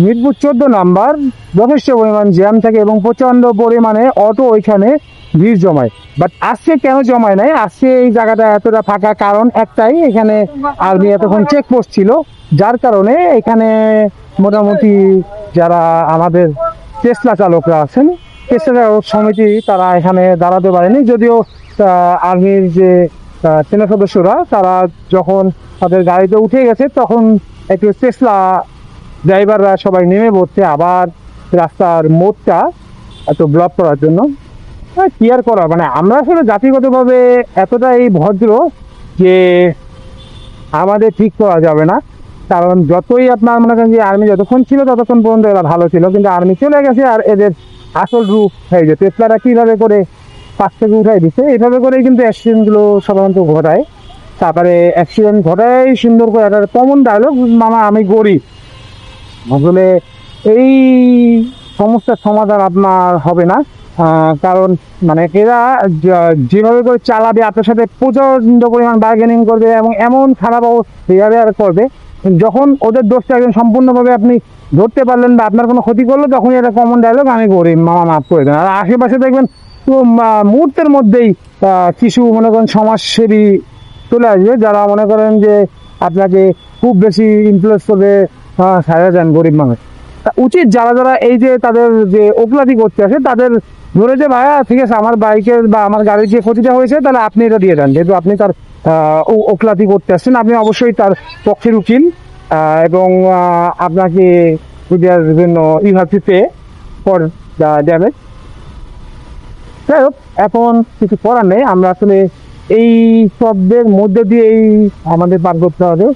মিরপুর চোদ্দ নাম্বার, যথেষ্ট পরিমাণ জ্যাম থাকে এবং প্রচণ্ড পরিমাণে অটো ওইখানে ভিড় জমায়। বাট আজকে কেন জমায় নাই? আজকে এই জায়গাটা এতটা ফাঁকা, কারণ একটাই এখানে আর্মি এতক্ষণ চেকপোস্ট ছিল। যার কারণে এখানে মোটামুটি যারা আমাদের টেসলা চালকরা আছেন টেসলা চালক সমিতি তারা এখানে দাঁড়াতে পারেনি। যদিও আর্মির যে সেনা সদস্যরা, তারা যখন তাদের গাড়িতে উঠে গেছে, তখন একটু টেসলা ড্রাইভাররা সবাই নেমে পড়ছে আবার রাস্তার মোড়টা এত ব্লক করার জন্য। কি আর করা মানে আমরা আসলে জাতিগতভাবে এতটাই ভদ্র যে আমাদের ঠিক করা যাবে না। কারণ যতই আপনার মনে করেন যে আর্মি যতক্ষণ ছিল ততক্ষণ পর্যন্ত এরা ভালো ছিল, কিন্তু আর্মি চলে গেছে আর এদের আসল রূপ হয়ে গেছে টেসলারা কীভাবে করে পাশ থেকে উঠাই দিচ্ছে, এইভাবে করেই কিন্তু অ্যাক্সিডেন্টগুলো সাধারণত ঘটায়। তারপরে অ্যাক্সিডেন্ট ঘটায় সুন্দর করে একটা কমন ডায়লগ মামা আমি গরিব। আসলে এই সমস্যার সমাধান আপনার হবে না। কারণ মানে এরা যেভাবে করে চালাবে, আপনার সাথে প্রচণ্ড পরিমাণ বার্গেনিং করবে এবং এমন খারাপ বিহেভিয়ার করবে, যখন ওদের দোষটা একদম সম্পূর্ণভাবে আপনি ধরতে পারলেন বা আপনার কোনো ক্ষতি করল তখন এটা কমন ডায়লগ আমি গরিব মামা মাফ করে দেন। আর আশেপাশে দেখবেন তো মুহূর্তের মধ্যেই কিছু মনে করেন সমাজসেবী চলে আসবে, যারা মনে করেন যে আপনাকে খুব বেশি ইনফ্লুয়েন্স করবে সারা যান গরিব মানুষ। উচিত যারা যারা এই যে তাদের যে ওকলাতি করতে আসে, তাদের ধরে যে, ভাইয়া, ঠিক আছে, আমার বাইকের বা আমার গাড়ির যে ক্ষতিটা হয়েছে, তাহলে আপনি এটা দিয়ে দেন যেহেতু আপনি তার ওকলাতি করতে আসছেন, আপনি অবশ্যই তার পক্ষের উকিল এবং আপনাকে দেওয়ার জন্য you pay for the damage যাই হোক, এখন কিছু করার নেই। আমরা আসলে এই শব্দের মধ্যে দিয়ে এই আমাদের পার করতে হবে।